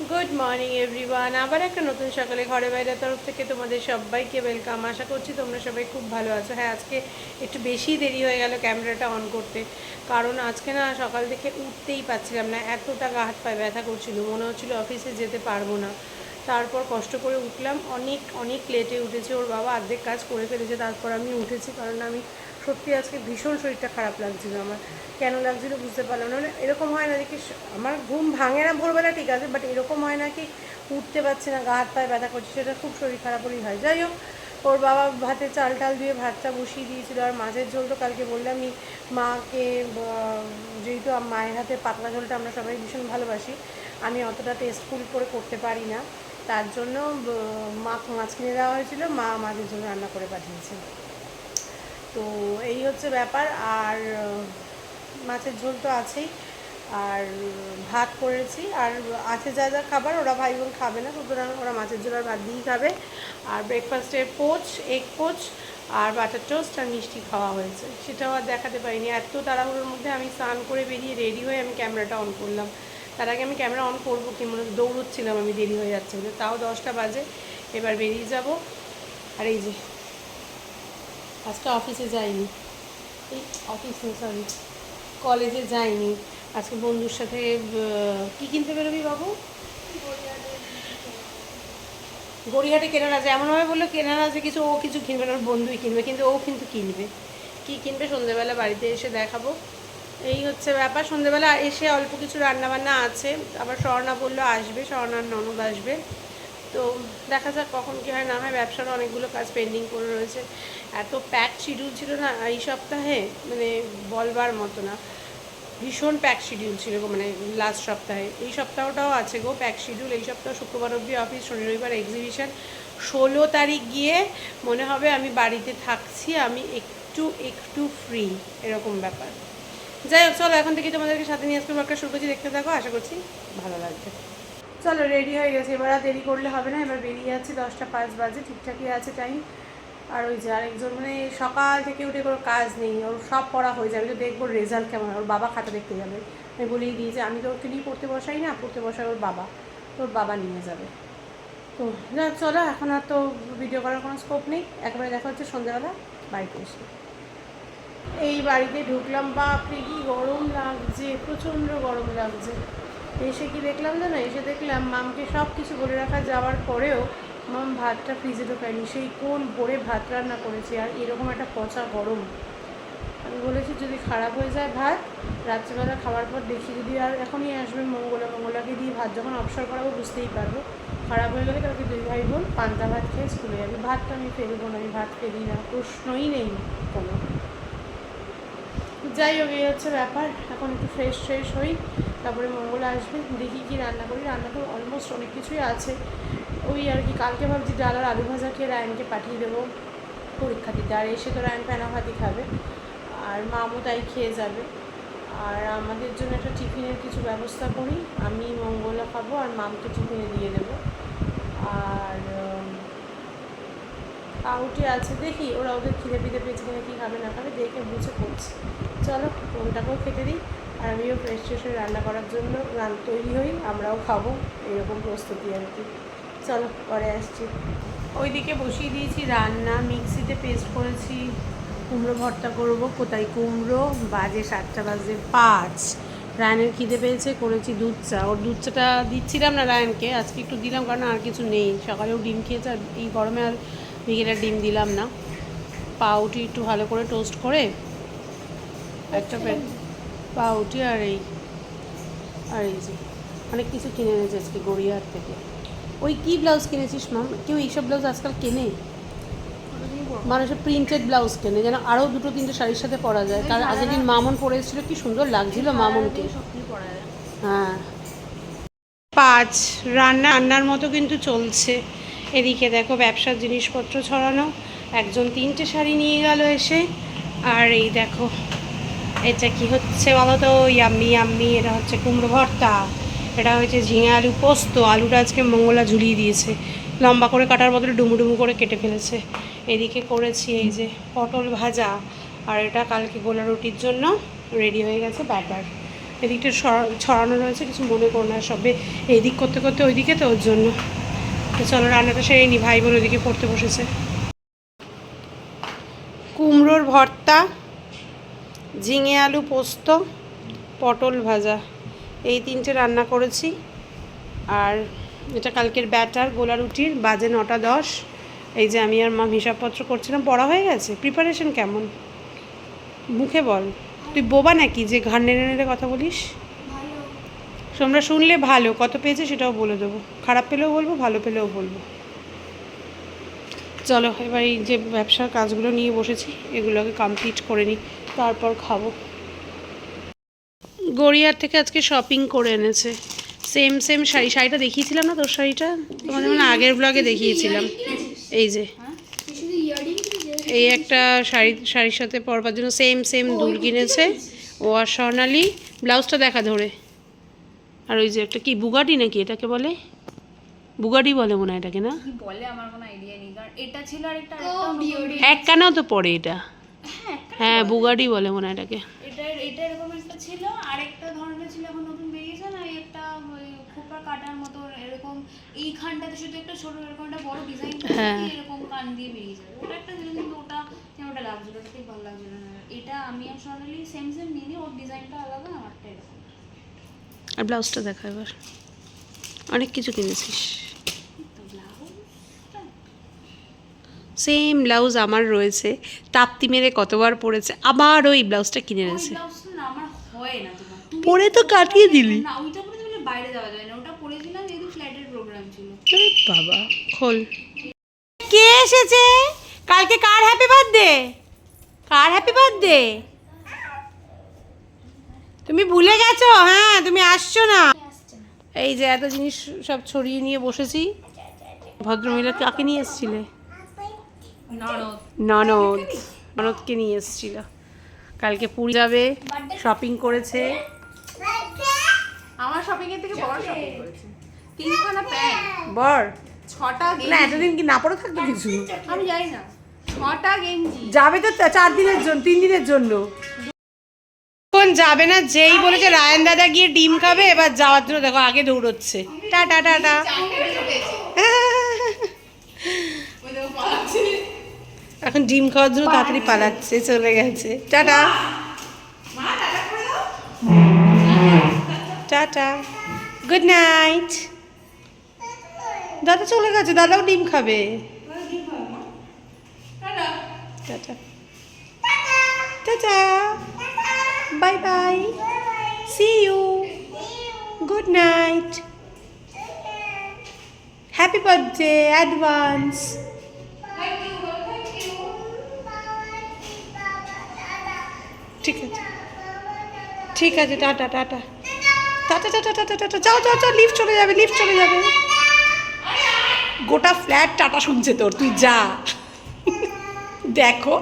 Good morning everyone আবার একটা নতুন সকালে ঘরে বাইরের তরফ থেকে তোমাদের সবাইকে ওয়েলকাম আশা করছি তোমরা সবাই খুব ভালো আছো। হ্যাঁ আজকে একটু বেশি দেরি হয়ে গেল ক্যামেরাটা অন করতে। কারণ আজকে না সকাল থেকে উঠতেই পারছিলাম না। এতটা গা হাত পায়ে ব্যথা করছিল। মনে হচ্ছিল অফিসে যেতে পারব না। তারপর কষ্ট করে উঠলাম। অনেক অনেক লেটে উঠেছে। ওর বাবা অর্ধেক কাজ করে ফেলেছে, তারপর আমি উঠেছি কারণ আমি সত্যি আজকে ভীষণ শরীরটা খারাপ লাগছিল আমার। কেন লাগছিল বুঝতে পারলাম না। মানে এরকম হয় না যে কি আমার ঘুম ভাঙে না ভোরবেলা, ঠিক আছে বাট এরকম হয় না কি উঠতে পারছি না, গা হাত পায়ে ব্যথা করছে, সেটা খুব শরীর খারাপ হলেই হয়। যাই হোক, ওর বাবা ভাতে চাল টাল দিয়ে ভাতটা বসিয়ে দিয়েছিল। আর মাছের ঝোল তো কালকে বললামই মাকে যেহেতু মায়ের হাতে পাতলা ঝোলটা আমরা সবাই ভীষণ ভালোবাসি, আমি অতটা টেস্টফুল করে করতে পারি না। তার জন্য মা মাছ কিনে দেওয়া হয়েছিল, মা মাছের ঝোল রান্না করে পাঠিয়েছে। তো এই হচ্ছে ব্যাপার, আর মাছের ঝোল তো আছেই, আর ভাত করেছি, আর আছে যা যা খাবার, ওরা ভাই বোন খাবে না, সুতরাং ওরা মাছের ঝোল আর ভাত দিয়েই খাবে। আর ব্রেকফাস্টে পোচ এগ পোচ, আর বাটার টোস্ট আর মিষ্টি খাওয়া হয়েছে। সেটাও আর দেখাতে পারিনি। এত তাড়াহুড়োর মধ্যে আমি স্নান করে বেরিয়ে রেডি হয়ে আমি ক্যামেরাটা অন করলাম। তার আগে আমি ক্যামেরা অন করব কি, মনে দৌড়চ্ছিলাম আমি, দেরি হয়ে যাচ্ছে বলে। তাও দশটা বাজে, এবার বেরিয়ে যাব। আর এই যে, আজকে অফিসে যাইনি। এই অফিস সরি কলেজে যাইনি। আজকে বন্ধুর সাথে কি কিনতে বেরোবি বাবু? গড়িয়াহাটে কেনার আছে। এমনভাবে বলল, কেনার আছে কিছু, ও কিছু কিনবে না বন্ধুই কিনবে, কিন্তু ও কিন্তু কিনবে। কি কিনবে সন্ধ্যেবেলা বাড়িতে এসে দেখাবো। এই হচ্ছে ব্যাপার। সন্ধেবেলা এসে অল্প কিছু রান্নাবান্না আছে। আবার স্বর্ণা বলল, আসবে, স্বর্ণার ননদ আসবে। তো দেখা যাক কখন কী হয়, না হয় ব্যবসার অনেকগুলো কাজ পেন্ডিং করে রয়েছে। এত প্যাক শিডিউল ছিল না, এই সপ্তাহে মানে বলবার মতো না। ভীষণ প্যাক শিডিউল ছিল গো মানে লাস্ট সপ্তাহে। এই সপ্তাহটাও আছে গো প্যাক শিডিউল এই সপ্তাহ শুক্রবার অবধি অফিস শনি রবিবার এক্সিবিশন ষোলো তারিখ গিয়ে মনে হবে আমি বাড়িতে থাকছি, আমি একটু একটু ফ্রি এরকম ব্যাপার। যাই হোক, চলো, এখন থেকে তোমাদেরকে সাথে নিয়ে আসতে ওয়ার্কটা শুরু করছি দেখতে থাকো, আশা করছি ভালো লাগবে। চলো রেডি হয়ে গেছে। এবার আর দেরি করলে হবে না, এবার বেরিয়ে যাচ্ছে। দশটা পাঁচ বাজে, ঠিকঠাকই আছে টাইম আর ওই যে আরেকজন মানে সকাল থেকে উঠে কোনো কাজ নেই, ওর সব পড়া হয়ে যাবে। তো দেখব রেজাল্ট কেমন ওর বাবা খাতা দেখতে যাবে। আমি বলেই দিয়েছি আমি তো ওকে নিয়ে পড়তে বসাই না, পড়তে বসাই ওর বাবা ওর বাবা নিয়ে যাবে। তো যা চলো, এখন আর তো ভিডিও করার কোনো স্কোপ নেই। একবারে দেখা হচ্ছে সন্ধ্যাবেলা, বাড়িতে এসে। এই বাড়িতে ঢুকলাম বাপরে কি গরম লাগছে, প্রচণ্ড গরম লাগছে। এসে কি দেখলাম জানো? এসে দেখলাম মামকে সব কিছু বলে রাখা যাওয়ার পরেও মাম ভাতটা ফ্রিজে ঢোকায়নি। সেই কোন ভোরে ভাত রান্না করেছে আর এরকম একটা পচা গরম। আমি বলেছি, যদি খারাপ হয়ে যায় ভাত, রাত্রিবেলা খাওয়ার পর দেখি যদি আর এখনই আসবে মঙ্গলা, মঙ্গলাকে দিয়ে ভাত যখন অবসর করাবো বুঝতেই পারব। খারাপ হয়ে গেলে কালকে দুই ভাই বোন পান্তা ভাত খেয়ে স্কুলে যাবে। ভাতটা আমি ফেলব না, আমি ভাত ফেলি না, প্রশ্নই নেই কোনো। যাই হোক, এই হচ্ছে ব্যাপার। এখন একটু ফ্রেশ ফ্রেশ হই, তারপরে মঙ্গলা আসবে। দেখি কি রান্না করি। রান্না তো অলমোস্ট অনেক কিছুই আছে। ওই আর কি, কালকে ভাবছি ডাল আর আলু ভাজা খেয়ে রায়নকে পাঠিয়ে দেবো পরীক্ষা দিতে। আর এসে তো রায়ন প্যানা ভাতই খাবে। আর মামু তাই খেয়ে যাবে। আর আমাদের জন্য একটা টিফিনের কিছু ব্যবস্থা করি। আমি মঙ্গলা খাব আর মামকে টিফিনে দিয়ে দেবো। আর আউটে আছে, দেখি ওরা ওদের খিদে পিদে পেয়েছে কিনা, কী খাবে, না খাবে, দেখে বুঝে করছি। চলো ফোনটাকেও খেতে দিই, আর আমিও ফ্রেশ ফ্রেশ রান্না করার জন্য রান তৈরি হই, আমরাও খাব, এরকম প্রস্তুতি আর কি। চলো, পরে আসছি। ওইদিকে বসিয়ে দিয়েছি রান্না, মিক্সিতে পেস্ট করেছি। কুমড়ো ভর্তা করব, কোথায় কুমড়ো? বাজে সাতটা বাজে পাঁচ। রায়নের খিদে পেয়েছে, করেছি দুধ চা। ওর দুধ চাটা দিচ্ছিলাম না রায়নকে, আজকে একটু দিলাম, কারণ আর কিছু নেই। সকালেও ডিম খেয়েছে, আর এই গরমে আর বিকেলে ডিম দিলাম না। পাউটি একটু ভালো করে টোস্ট করে একটা প্যাক পাউটি আর এই আর এই যে অনেক কিছু কিনে এনেছে আজকে গড়িয়ার থেকে। ওই কী ব্লাউজ কিনেছিস মাম কেউ এইসব ব্লাউজ আজকাল কেনে? মানুষের প্রিন্টেড ব্লাউজ কেনে যেন আরও দুটো তিনটে শাড়ির সাথে পরা যায়। তার আগের দিন মামন পরে এসেছিল কি সুন্দর লাগছিল মামনকে। হ্যাঁ। পাঁচ রান্না রান্নার মতো কিন্তু চলছে। এদিকে দেখো ব্যবসার জিনিসপত্র ছড়ানো, একজন তিনটে শাড়ি নিয়ে গেল এসে। আর এই দেখো, এটা কি হচ্ছে বলো তো ইয়াম্মি ইয়াম্মি, এটা হচ্ছে কুমড়ো ভর্তা, এটা হচ্ছে ঝিঙে আলু পোস্ত, আলুটা আজকে মঙ্গলা ঝুলিয়ে দিয়েছে। লম্বা করে কাটার বদলে ডুমু ডুমু করে কেটে ফেলেছে। এদিকে করেছি এই যে পটল ভাজা, আর এটা কালকে গোলা রুটির জন্য রেডি হয়ে গেছে ব্যাটার। এদিকটা ছড়ানো রয়েছে, কিছু মনে করো না, সবে এইদিক করতে করতে ওইদিকে তো, ওর জন্য। তো চলো রান্নাটা সেরে নি, ভাই বোন ওইদিকে পড়তে বসেছে। কুমড়োর ভর্তা, ঝিঙে আলু পোস্ত, পটল ভাজা। এই তিনটে রান্না করেছি। আর এটা কালকের ব্যাটার, গোলা রুটির, বাজে নটা দশ। এই যে আমি আর মা হিসাবপত্র করছিলাম, পড়া হয়ে গেছে? প্রিপারেশন কেমন? মুখে বল। তুই বোবা নাকি যে ঘাড় নেড়ে নেড়ে কথা বলিস? তোমরা শুনলে ভালো, কত পেয়েছে সেটাও বলে দেবো। খারাপ পেলেও বলব, ভালো পেলেও বলব। চলো, এবার এই যে ব্যবসার কাজগুলো নিয়ে বসেছি, এগুলোকে কমপ্লিট করে নিই, তারপর খাব। গড়িয়ার থেকে আজকে শপিং করে এনেছে। সেম সেম শাড়ি, শাড়িটা দেখিয়েছিলাম না তোর শাড়িটা? তোমাদের মানে আগের ব্লগে দেখিয়েছিলাম। এই যে। এই একটা শাড়ি, শাড়ির সাথে পরবার জন্য সেম সেম দুল কিনেছে। ও আর স্বর্ণালী, ব্লাউজটা দেখা ধরে। আর ওই যে একটা কি বুগাটি নাকি এটাকে বলে? বুগাটি বলে মনে হয় এটাকে না? বলে আমার কোনো আইডিয়া নেই কারণ এটা ছিল আর একটা এক কানাও তো পড়ে এটা। হ্যাঁ বুগাটি বলে মনে হয় এটাকে। এটা এটা এরকম একটা ছিল আর একটা ধরনের ছিল এখন নতুন বেরিয়েছে না এই একটা ওই খোপা কাটার মতো এরকম এইখানটাতে শুধু একটা ছোট এরকম একটা বড় ডিজাইন হ্যাঁ। এরকম কান দিয়ে বেরিয়ে যাবে ওটা একটা ছিল কিন্তু ওটা তেমন ওটা লাগছিল ওটা ঠিক ভালো লাগছিল না। এটা আমি আর সোনালি সেম সেম নিয়ে নিই ওর ডিজাইনটা আলাদা আমারটা এরকম। আর ব্লাউজটা দেখা এবার। অনেক কিছু কিনেছিস। সেম ব্লাউজ আমার রয়েছে। তাপ্তি মেরে কতবার পরেছে। আবার ওই ব্লাউজটা কিনে ওই এনেছে। হয় পরে তো কাটিয়ে দিলি। না ওইটা পরে তুমি বাইরে যাওয়া যায় না। ওটা পরেছিলাম যেহেতু ফ্ল্যাটের প্রোগ্রাম ছিল। আরে বাবা খোল। কে এসেছে? কালকে কার হ্যাপি বার্থডে কার হ্যাপি বার্থডে তুমি ভুলে গেছো? হ্যাঁ তুমি আসছো না। এই যে এত জিনিস সব ছড়িয়ে নিয়ে বসেছি। ভদ্রমহিলা কাকে নিয়ে এসেছিলে? ননদ। ননদ। ননদকে নিয়ে এসেছিল। কালকে পুরী যাবে শপিং করেছে। আমার শপিং এর থেকে বড় শপিং করেছে। তিনখানা প্যান্ট বর। ছটা না এতদিন কি না পড়ে থাকতো কিছু? আমি জানি না। ছটা গেঞ্জি। যাবে তো চার দিনের জন্য তিন দিনের জন্য। কোন যাবে না যেই বলেছে রায়ন দাদা গিয়ে ডিম খাবে এবার যাওয়ার জন্য দেখো আগে দৌড়চ্ছে। টাটা টাটা এখন ডিম খাওয়ার জন্য তাড়াতাড়ি পালাচ্ছে চলে গেছে। টাটা। টাটা গুড নাইট দাদা চলে গেছে দাদাও ডিম খাবে। Tata. Tata. Bye bye see you good night happy birthday advance ঠিক আছে। ঠিক আছে, tata tata. Tata tata tata tata যাও যাও যাও লিফট চলে যাবে লিফট চলে যাবে। গোটা ফ্ল্যাট টাটা শুনছে তোর, তুই যা। দেখো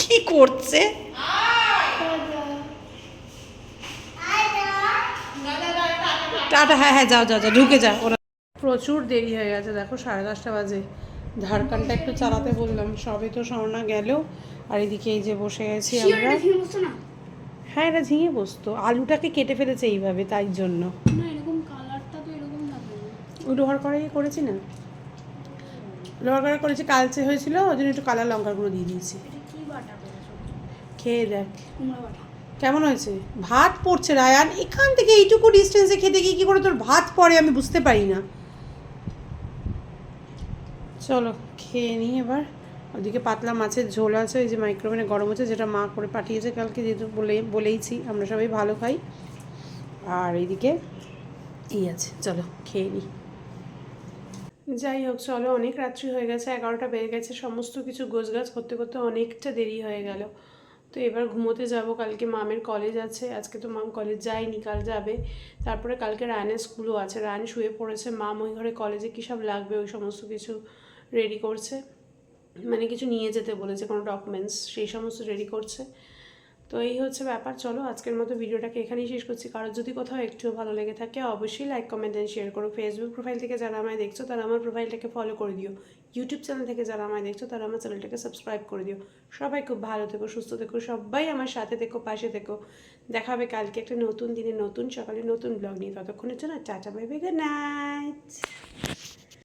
কি করছে? টাটা হ্যাঁ হ্যাঁ যাও যাও যাও ঢুকে যাও। ওরা প্রচুর দেরি হয়ে গেছে দেখো সাড়ে দশটা বাজে। ঝাড়খানটা একটু চালাতে বললাম সবে তো স্বর্ণা গেল আর এদিকে এই যে বসে গেছি আমরা। হ্যাঁ এটা ঝিঙে বসতো আলুটাকে কেটে ফেলেছে এইভাবে তাই জন্য। না এরকম কালারটা তো এরকম থাকে না। ওই লোহার কড়াই করেছি না? লোহার কড়াই করেছি কালচে হয়েছিল ওই জন্য একটু কালার লঙ্কার গুঁড়ো দিয়ে দিয়েছি। এটা কি বাটা করেছ? খেয়ে দেখ। কুমড়া বাটা। কেমন হয়েছে? ভাত পড়ছে, রায়ান। এখান থেকে এইটুকু ডিস্টেন্সে খেতে গিয়ে কী করে তোর ভাত পড়ে আমি বুঝতে পারি না। চলো, খেয়ে নিই এবার। ওদিকে পাতলা মাছের ঝোল আছে, ওই যে মাইক্রোওভেনে গরম হচ্ছে, যেটা মা করে পাঠিয়েছে কালকে, যেহেতু বলে, বলেইছি, আমরা সবাই ভালো খাই। আর এইদিকে এই আছে, চলো, খেয়ে নিই। যাই হোক, চলো, অনেক রাত্রি হয়ে গেছে, এগারোটা বেজে গেছে, সমস্ত কিছু গোছগাছ করতে করতে অনেকটা দেরি হয়ে গেল। তো এবার ঘুমোতে যাব, কালকে মামের কলেজ আছে, আজকে তো মাম কলেজ যায়নি, কাল যাবে। তারপরে কালকে রায়নের স্কুলও আছে, রায়ন শুয়ে পড়েছে, মাম ওই ঘরে কলেজে কী সব লাগবে, ওই সমস্ত কিছু রেডি করছে। মানে কিছু নিয়ে যেতে বলেছে, কোনো ডকুমেন্টস সেই সমস্ত রেডি করছে। তো এই হচ্ছে ব্যাপার। চলো আজকের মতো ভিডিওটাকে এখানেই শেষ করছি। কারোর যদি কোথাও একটুও ভালো লেগে থাকে, অবশ্যই লাইক কমেন্ট অ্যান্ড শেয়ার করো। ফেসবুক প্রোফাইল থেকে যারা আমায় দেখছ, তারা আমার প্রোফাইলটাকে ফলো করে দিও। ইউটিউব চ্যানেল থেকে যারা আমায় দেখছ, তারা আমার চ্যানেলটাকে সাবস্ক্রাইব করে দিও। সবাই খুব ভালো থেকো, সুস্থ থেকো, সবাই আমার সাথে থেকো, পাশে থেকো। দেখা হবে কালকে একটা নতুন দিনে নতুন সকালে নতুন ব্লগ নিয়ে। ততক্ষণের জন্য চাচা বাই বাই গুড নাইট